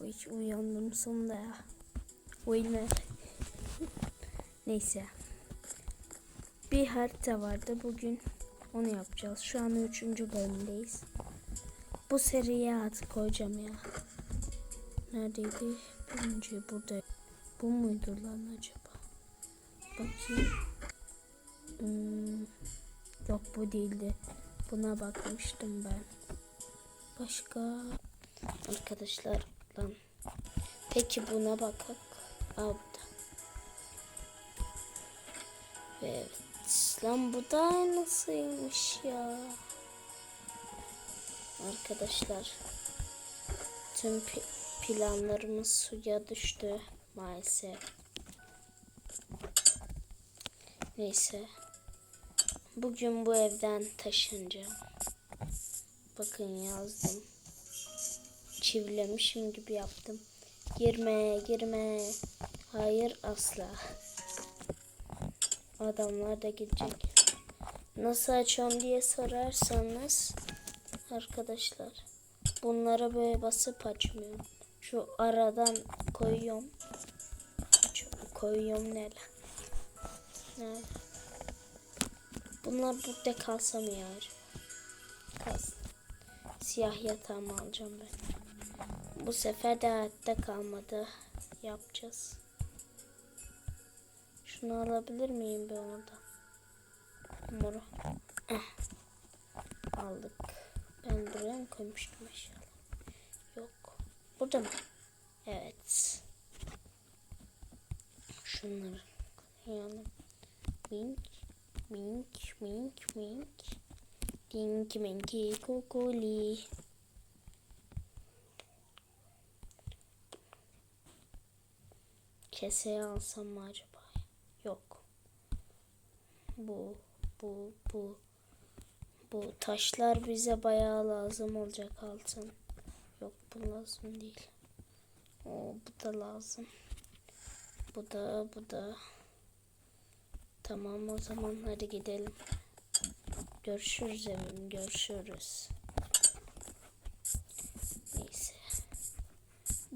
Uy, uyandım sonunda ya. Uyuma. Neyse. Bir harita vardı bugün. Onu yapacağız. Şu an üçüncü bölümdeyiz. Bu seriye artık koyacağım ya. Neredeydi? Birinci burada. Bu muydu lan acaba? Bakayım. Hmm, yok bu değildi. Buna bakmıştım ben. Başka arkadaşlar lan. Peki buna bakak. Da. Evet. Lan bu da nasılmış ya? Arkadaşlar. Tüm pi- planlarımız suya düştü maalesef. Neyse. Bugün bu evden taşınacağım. Bakın yazdım. Çivilemişim gibi yaptım. Girme, girme. Hayır asla. Adamlar da gidecek. Nasıl açıyorum diye sorarsanız arkadaşlar bunlara böyle basıp açmıyorum. Şu aradan koyuyorum. Şu koyuyorum ne lan? Bunlar burada kalsa mı ya? Kalsın. Siyah yatağımı alacağım ben. Bu sefer de hayatta kalmadı. Yapacağız. Şunu alabilir miyim ben oradan? Moru. Eh. Aldık. Ben buraya mı koymuştum aşağıya? Yok. Burada mı? Evet. Şunları koyalım. Wink, wink, wink, wink. Dinky minky kukuli. Keseye alsam mı acaba? Yok. Bu, bu, bu. Bu taşlar bize bayağı lazım olacak altın. Yok bu lazım değil. O bu da lazım. Bu da, bu da. Tamam o zaman hadi gidelim. Görüşürüz evim, görüşürüz. Neyse.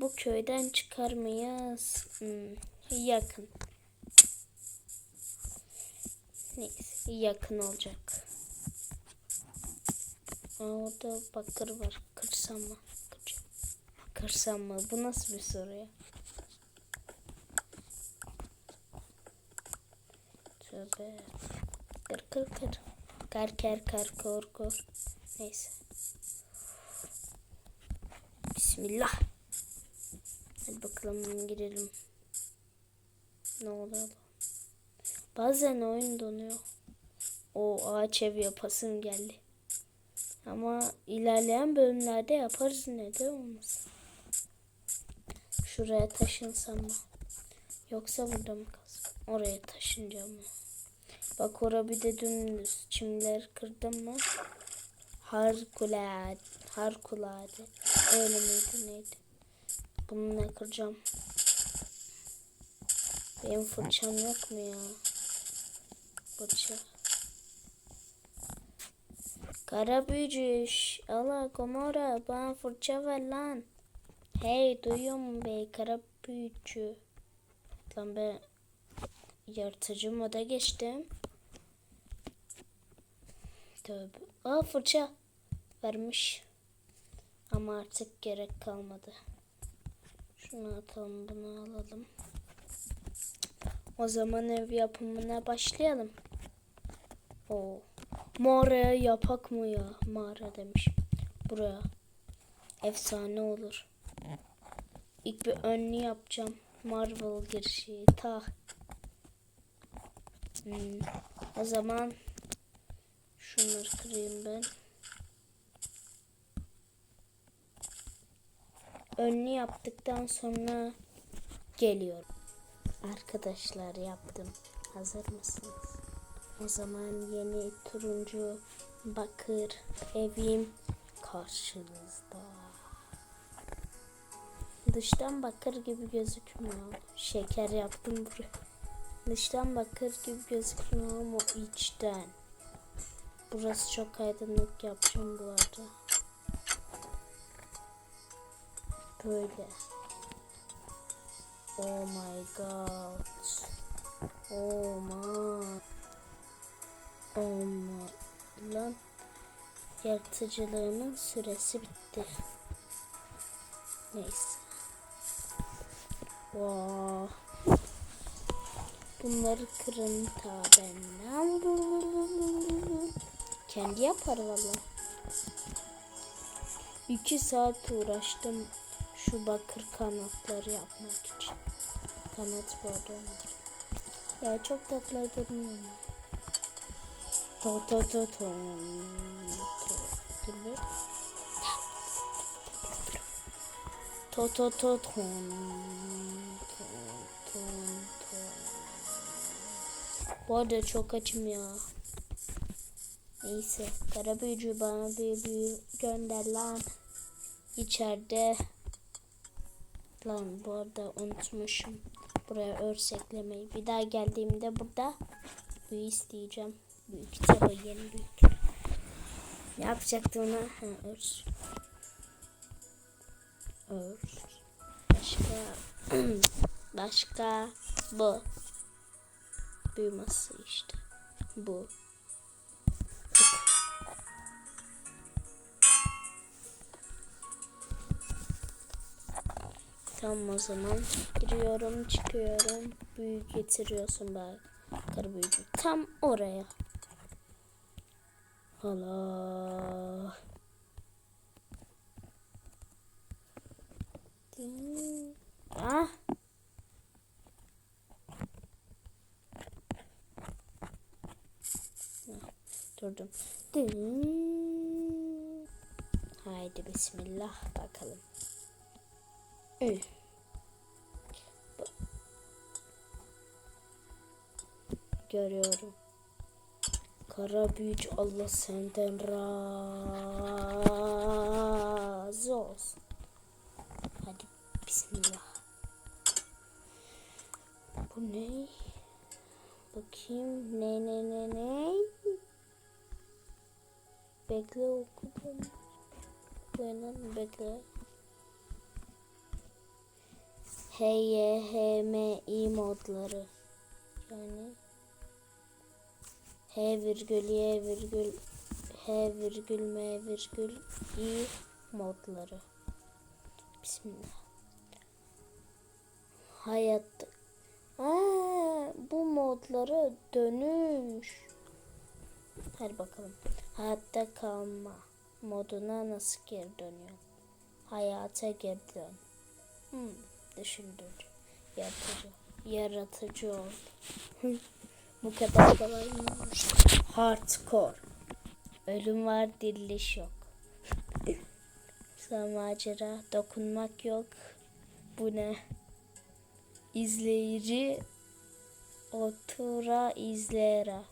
Bu köyden çıkar mıyız? Hmm, yakın. Neyse, yakın olacak. Aa, orada bakır var. Kırsam mı? Kıracağım. Kırsam mı? Bu nasıl bir soru ya? Tövbe. Kır kır kır. Kar ker kar kor kor. Neyse. Bismillah. Hadi bakalım girelim. Ne oluyor? Bazen oyun donuyor. O ağaç ev yapasım geldi. Ama ilerleyen bölümlerde yaparız ne de olmasın. Şuraya taşınsam mı? Yoksa burada mı kalsın? Oraya taşınacağım mı? Bak orada bir de dümdüz çimler kırdım mı? Harikulade. Harikulade. Öyle miydi neydi? Bunu ne kıracağım? Benim fırçam yok mu ya? Fırça. Kara büyücüş. Allah komora bana fırça ver lan. Hey duyuyor musun be kara büyücü? Lan ben yırtıcı moda geçtim. Tövbe. Aa fırça vermiş. Ama artık gerek kalmadı. Şunu atalım bunu alalım. O zaman ev yapımına başlayalım. Oo. Mağaraya yapak mı ya? Mağara demiş. Buraya. Efsane olur. İlk bir önlü yapacağım. Marvel girişi. Ta. Hmm. O zaman şunları kırayım ben. Önlü yaptıktan sonra geliyorum. Arkadaşlar yaptım. Hazır mısınız? O zaman yeni turuncu bakır evim karşınızda. Dıştan bakır gibi gözükmüyor. Şeker yaptım buraya. Dıştan bakır gibi gözükmüyor ama içten. Burası çok aydınlık yapacağım bu arada. Böyle. Oh my god. Oh my. Oh my. Lan. Yaratıcılığımın süresi bitti. Neyse. Wow. Bunları kırın ta benden. Kendi yapar valla. İki saat uğraştım şu bakır kanatları yapmak için. Kanat böyle Ya çok tatlı mu? To to to to. Bir. To to to ton. Bu arada çok açım ya. Neyse. Kara büyücü bana bir büyü gönder lan. İçeride. Lan bu arada unutmuşum. Buraya örseklemeyi. Bir daha geldiğimde burada büyü isteyeceğim. Büyük kitabı yeni büyük. Ne yapacaktı ona? Ha, örs. Örs. Başka. Başka. Bu. Büyümesi işte. Bu. Tamam o zaman giriyorum çıkıyorum. Büyü getiriyorsun bak karı büyücü. Tam oraya. Hala. Ah. Durdum. Haydi bismillah bakalım Görüyorum. Kara büyücü Allah senden razı olsun. Hadi bismillah. Bu ne? Bakayım ne ne ne ne? Bekle okudum. Benim bekle. H, Y, H, M, I modları. Yani H virgül, Y virgül, H virgül, M virgül, I modları. Bismillah. Hayat. Aa, bu modları dönüş. Hadi bakalım. Hayatta kalma moduna nasıl geri dönüyor? Hayata geri dön. Hmm düşündür. Yaratıcı. Yaratıcı ol. Bu kadar kolay mı? Hardcore. Ölüm var, diriliş yok. Sonra macera, dokunmak yok. Bu ne? İzleyici otura izleyera.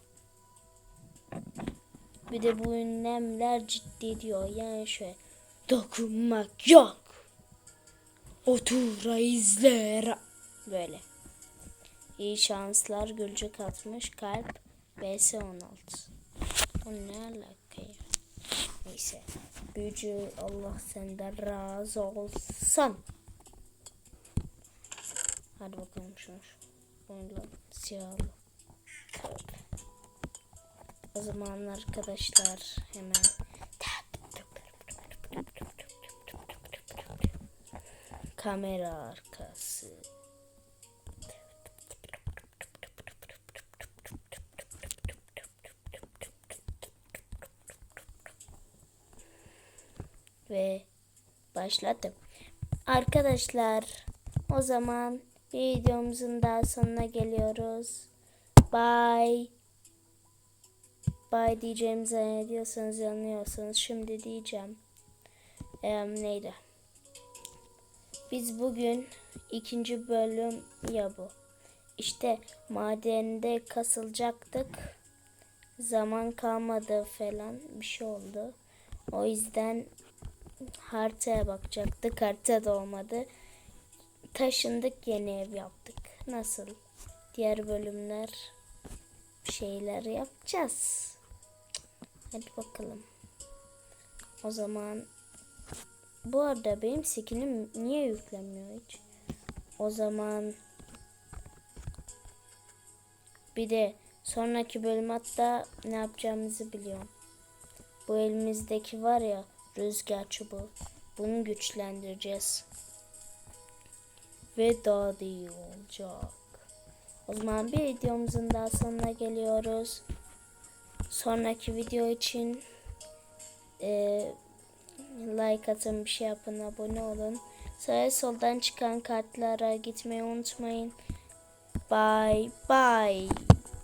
Bir de bu ünlemler ciddi diyor. Yani şöyle dokunmak yok. Otura izler. Böyle. İyi şanslar gülcük atmış kalp BS 16. O ne alaka ya? Neyse. Büyücü Allah senden razı olsun. Hadi bakalım şunu. Bununla siyahlı. O zaman arkadaşlar hemen kamera arkası. Ve başladım. Arkadaşlar o zaman videomuzun daha sonuna geliyoruz. Bye. Bye diyeceğim zannediyorsanız yanılıyorsanız şimdi diyeceğim. Ee, neydi? Biz bugün ikinci bölüm ya bu. İşte madende kasılacaktık. Zaman kalmadı falan bir şey oldu. O yüzden haritaya bakacaktık. Harita da olmadı. Taşındık yeni ev yaptık. Nasıl? Diğer bölümler şeyler yapacağız. Hadi bakalım. O zaman Bu arada benim skinim niye yüklenmiyor hiç? O zaman bir de sonraki bölüm hatta ne yapacağımızı biliyorum. Bu elimizdeki var ya rüzgar çubuğu. Bunu güçlendireceğiz. Ve daha da iyi olacak. O zaman bir videomuzun daha sonuna geliyoruz. Sonraki video için eee like atın bir şey yapın abone olun. Sağa soldan çıkan kartlara gitmeyi unutmayın. Bye bye.